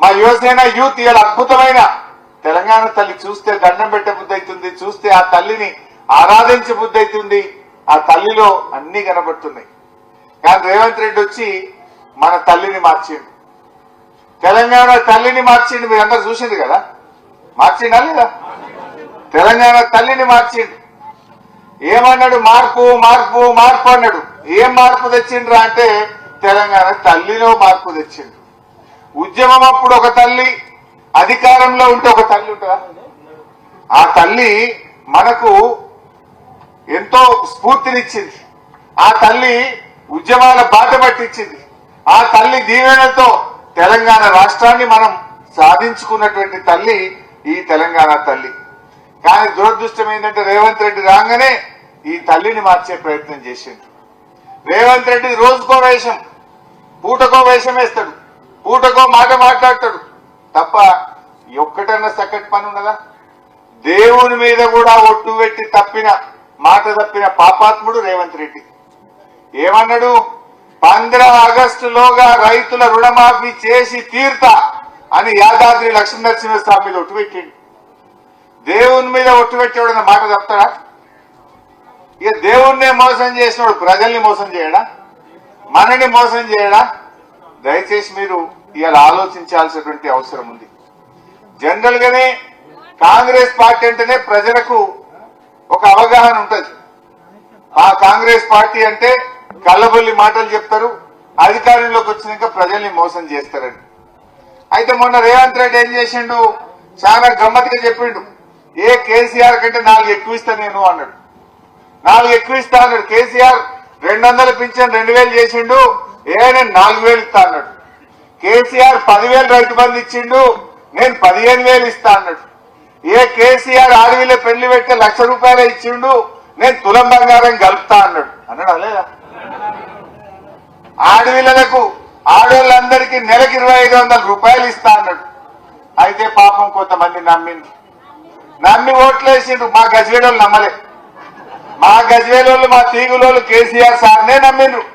మా యువసేన యూత్ ఇలా అద్భుతమైన తెలంగాణ తల్లి చూస్తే దండం పెట్టే బుద్ధి అవుతుంది చూస్తే ఆ తల్లిని ఆరాధించే బుద్ధి అవుతుంది. ఆ తల్లిలో అన్ని కనబడుతున్నాయి. కానీ రేవంత్ రెడ్డి వచ్చి మన తల్లిని మార్చిండు. తెలంగాణ తల్లిని మార్చిండు మీరు అందరు చూసింది కదా? మార్చిండా లేదా? తెలంగాణ తల్లిని మార్చిండు. ఏమన్నాడు? మార్పు మార్పు మార్పు అన్నాడు. ఏం మార్పు తెచ్చిండ్రా అంటే తెలంగాణ తల్లిలో మార్పు తెచ్చిండు. ఉద్యమం అప్పుడు ఒక తల్లి అధికారంలో ఉంటే ఒక తల్లి ఉంటుందా? ఆ తల్లి మనకు ఎంతో స్ఫూర్తినిచ్చింది. ఆ తల్లి ఉద్యమాల బాట పట్టించింది. ఆ తల్లి దీవెనతో తెలంగాణ రాష్ట్రాన్ని మనం సాధించుకున్నటువంటి తల్లి ఈ తెలంగాణ తల్లి. కానీ దురదృష్టం ఏంటంటే రేవంత్ రెడ్డి రాగానే ఈ తల్లిని మార్చే ప్రయత్నం చేసింది రేవంత్ రెడ్డి రోజుకో వేషం పూటకో వేషం వేస్తాడు. పూటకో మాట మాట్లాడతాడు. తప్ప ఒక్కటన్నా సెకండ్ పని ఉన్నదా? దేవుని మీద కూడా ఒట్టు పెట్టి తప్పిన మాట తప్పిన పాపాత్ముడు రేవంత్ రెడ్డి. ఏమన్నాడు? పంద్ర ఆగస్టులోగా రైతుల రుణమాఫీ చేసి తీర్తా అని యాదాద్రి లక్ష్మీనరసింహ స్వామి మీద ఒట్టు పెట్టిండు. దేవుని మీద ఒట్టు పెట్టేవాడన్న మాట తప్పుతాడా? ఇక దేవుణ్ణే మోసం చేసినోడు ప్రజల్ని మోసం చేయడా? మనని మోసం చేయడా? దయచేసి మీరు ఇవాళ ఆలోచించాల్సినటువంటి అవసరం ఉంది. జనరల్ గానే కాంగ్రెస్ పార్టీ అంటేనే ప్రజలకు ఒక అవగాహన ఉంటుంది. ఆ కాంగ్రెస్ పార్టీ అంటే కళ్ళబొల్లి మాటలు చెప్తారు అధికారంలోకి వచ్చినాక ప్రజల్ని మోసం చేస్తారని. అయితే మొన్న రేవంత్ రెడ్డి ఏం చేసిండు? చాలా గమ్మత్తుగా చెప్పిండు. ఏ కేసీఆర్ కంటే నాలుగు ఎక్కువ ఇస్తా నేను అన్నాడు. నాలుగు ఎక్కువ ఇస్తా అన్నాడు. కేసీఆర్ రెండు వందలు పింఛన్ రెండు వేలు చేసిండు. ఏ నేను నాలుగు వేలు ఇస్తా అన్నాడు. కేసీఆర్ పదివేలు రైతు బంధు ఇచ్చిండు నేను పదిహేను వేలు ఇస్తా అన్నాడు. ఏ కేసీఆర్ ఆడవిలో పెళ్ళి పెడితే లక్ష రూపాయలు ఇచ్చిండు నేను తులం బంగారం కలుపుతా అన్నాడు. అన్నాడు? లేదా? ఆడవిలలకు ఆడవాళ్ళందరికీ నెలకి ఇరవై ఐదు వందల రూపాయలు ఇస్తా అన్నాడు. అయితే పాపం కొంతమంది నమ్మింది నమ్మి ఓట్లేసిండ్రు మా గజవేలోళ్ళు నమ్మలే. మా గజవేలోళ్ళు మా తీగులోళ్ళు కేసీఆర్ సార్నే నమ్మిండ్రు.